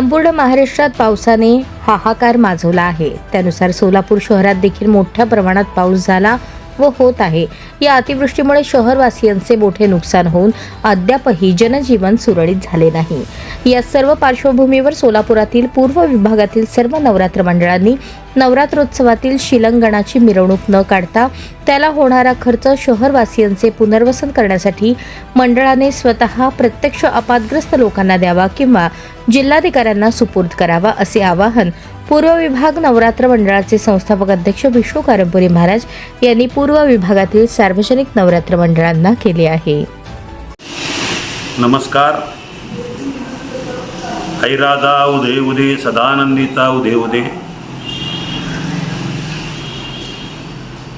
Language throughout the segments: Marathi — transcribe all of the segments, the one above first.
संपूर्ण महाराष्ट्रात पावसाने हाहाकार माजवला आहे. त्यानुसार सोलापूर शहरात देखील मोठ्या प्रमाणात पाऊस झाला व होत आहे. या अतिवृष्टीमुळे शहरवासियांचे मोठे नुकसान होऊन अद्यापही जनजीवन सुरळीत झाले नाही. या सर्व पार्श्वभूमीवर सोलापुरातील पूर्व विभागातील सर्व नवरात्र मंडळांनी नवरात्रोत्सवातील शिलंगणाची मिरवणूक न काढता त्याला होणारा खर्च शहरवासियांचे पुनर्वसन करण्यासाठी मंडळाने स्वतः प्रत्यक्ष आपातग्रस्त लोकांना द्यावा किंवा जिल्हाधिकाऱ्यांना सुपूर्द करावा असे आवाहन पूर्व विभाग नवरात्र मंडळाचे संस्थापक अध्यक्ष विष्णू कारंपुरी महाराज यांनी पूर्व विभागातील सार्वजनिक नवरात्र मंडळांना केले आहे. नमस्कार. ऐराजा उदय उदे सदानंदीचा उदय उदे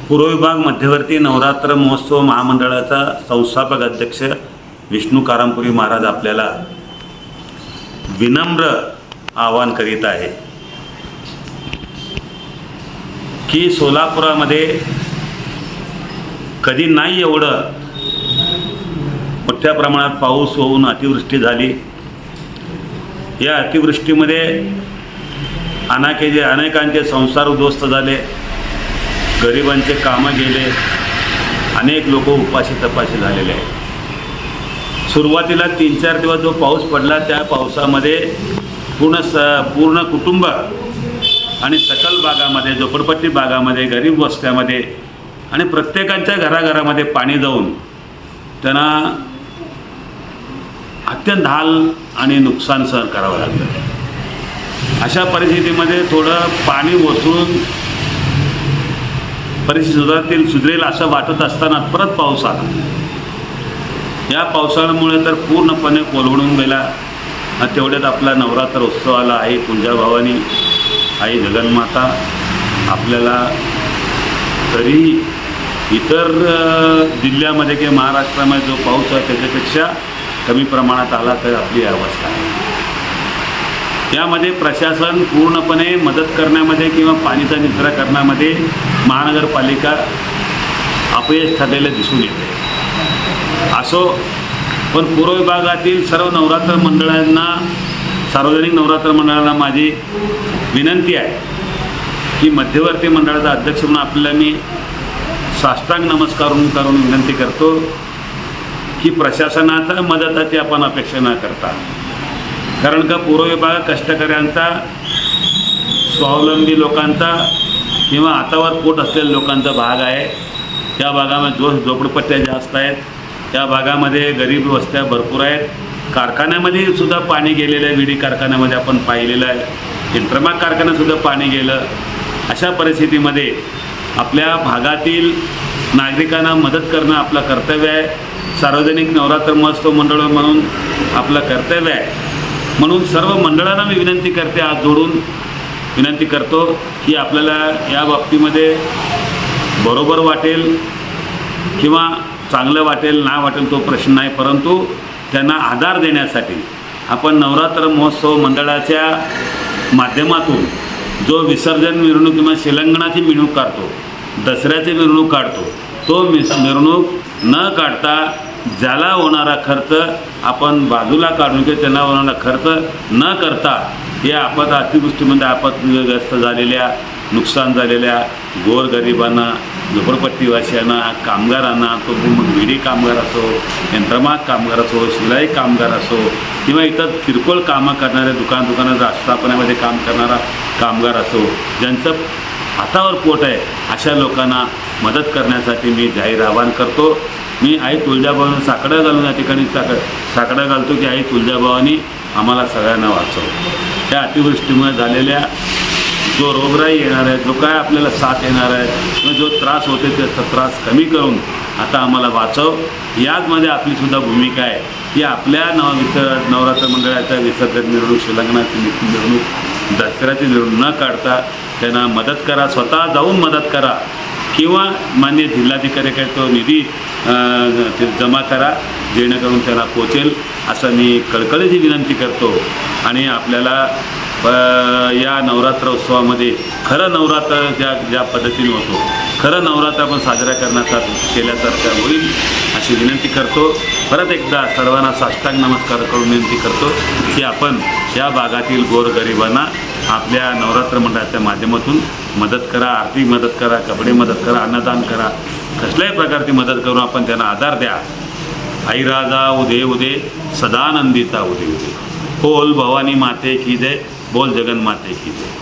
पूर्व विभाग मध्यवर्ती नवरात्र महोत्सव महामंडळाचा संस्थापक अध्यक्ष विष्णू कारामपुरी महाराज आपल्याला विनम्र आवाहन करीत आहे की सोलापुरामध्ये कधी नाही एवढं मोठ्या प्रमाणात पाऊस होऊन अतिवृष्टी झाली. या अतिवृष्टीमध्ये अनाके अनेकांचे संसार उद्ध्वस्त झाले गरिबांचे कामं गेले अनेक लोक उपाशी तपाशी झालेले आहेत. सुरुवातीला तीन चार दिवस जो पाऊस पडला त्या पावसामध्ये पूर्ण स पूर्ण कुटुंब आणि सकल भागामध्ये झोपडपट्टी भागामध्ये गरीब वस्त्यामध्ये आणि प्रत्येकाच्या घराघरामध्ये पाणी जाऊन त्यांना अत्यंत हाल आणि नुकसान सहन करावं लागतं. अशा परिस्थितीमध्ये थोडं पाणी ओसळून परिस्थिती सुधारतील सुधरेल असं वाटत असताना परत पाऊस आला. या पावसाळ्यामुळे तर पूर्णपणे कोलवडून गेला. तेवढ्यात आपला नवरात्र उत्सव आला. आई तुळजाभवानी आई जगन्माता आपल्याला तरी इतर जिल्ह्यामध्ये किंवा महाराष्ट्रामध्ये जो पाऊस आहे त्याच्यापेक्षा कमी प्रमाणात आला तर आपली अवस्था आहे यामध्ये प्रशासन पूर्णपणे मदत करण्यामध्ये किंवा पाणीचा निचरा करण्यामध्ये महानगरपालिका अपयश ठरलेले दिसून येते असो पण पूर्व विभागातील सर्व नवरात्र मंडळांना सार्वजनिक नवरात्र मंडळांना माझी विनंती आहे की मध्यवर्ती मंडळाचा अध्यक्ष म्हणून आपल्याला मी साष्टांग नमस्कार करून विनंती करतो. की प्रशासनाचा मदताची आपण अपेक्षा न करता. कारण का पूर्व विभाग कष्टकऱ्यांचा स्वावलंबी लोकांचा किंवा हातावर पोट असलेल्या लोकांचा भाग आहे. त्या भागामध्ये जो झोपडपट्ट्या जास्त आहेत. त्या भागामध्ये गरीब वस्त्या भरपूर आहेत. कारखान्यामध्ये सुद्धा पाणी गेलेलं आहे. विडी कारखान्यामध्ये आपण पाहिलेलं आहे. यंत्रमाग कारखान्यातसुद्धा पाणी गेलं. अशा परिस्थितीमध्ये आपल्या भागातील नागरिकांना मदत करणं आपलं कर्तव्य आहे. सार्वजनिक नवरात्र महोत्सव मंडळ म्हणून आपलं कर्तव्य आहे. म्हणून सर्व मंडळांना मी विनंती करते आज जोडून विनंती करतो की आपल्याला या बाबतीमध्ये बरोबर वाटेल किंवा चांगलं वाटेल ना वाटेल तो प्रश्न नाही. परंतु त्यांना आधार देण्यासाठी आपण नवरात्र महोत्सव मंडळाच्या माध्यमातून जो विसर्जन मिरवणूक किंवा शिलंगणाची मिरवणूक काढतो दसऱ्याची मिरवणूक काढतो तो मिस मिरवणूक न काढता ज्याला होणारा खर्च आपण बाजूला काढून किंवा त्यांना होणारा खर्च न करता या आपत अतिवृष्टीमध्ये आपत्ग्रस्त झालेल्या नुकसान झालेल्या गोरगरिबांना झोपडपट्टीवासियांना कामगारांना तो मग विडी कामगार असो यंत्रमाग कामगार असो शिलाई कामगार असो किंवा इतर किरकोळ कामं करणाऱ्या दुकान दुकानात आस्थापनामध्ये काम करणारा कामगार असो ज्यांचं हातावर पोट आहे अशा लोकांना मदत करण्यासाठी मी जाहीर आवाहन करतो. मी आई तुळजाभावानं साकडा घालून या ठिकाणी साकड साकडा घालतो की आई तुळजाभवानी आम्हाला सगळ्यांना वाचव. त्या अतिवृष्टीमुळे झालेल्या जो रोगराई येणार आहे जो काय आपल्याला साथ येणार आहे किंवा जो त्रास होते त्याचा त्रास कमी करून आता आम्हाला वाचव. याचमध्ये आपलीसुद्धा भूमिका आहे. की आपल्या नव विसर नवरात्र मंडळाच्या विसर्जन मिरवणूक शिलंगणाची मिरवणूक दसऱ्याची मिरवणूक न काढता त्यांना मदत करा. स्वतः जाऊन मदत करा. किंवा मान्य जिल्हाधिकारी काय तो निधी ते जमा करा जेणेकरून त्यांना पोचेल असं मी कळकळीची विनंती करतो. आणि आपल्याला प- या नवरात्र उत्सवामध्ये खरं नवरात्र ज्या ज्या पद्धतीने होतो खरं नवरात्र आपण साजरा करण्याचा केल्यासारखा होईल अशी विनंती करतो. परत एकदा सर्वांना साष्टांग नमस्कार करून विनंती करतो की आपण या भागातील गोरगरिबांना आपल्या नवरात्र मंडळाच्या माध्यमातून मदत करा आर्थिक मदत करा कपडे मदत करा अन्नदान करा. कसल्याही प्रकारची मदत करून आपण त्यांना आधार द्या. आई राजा उदे उदे सदानंदिता उदे उदे. बोल भवानी माते की जय बोल जगन माते की जय.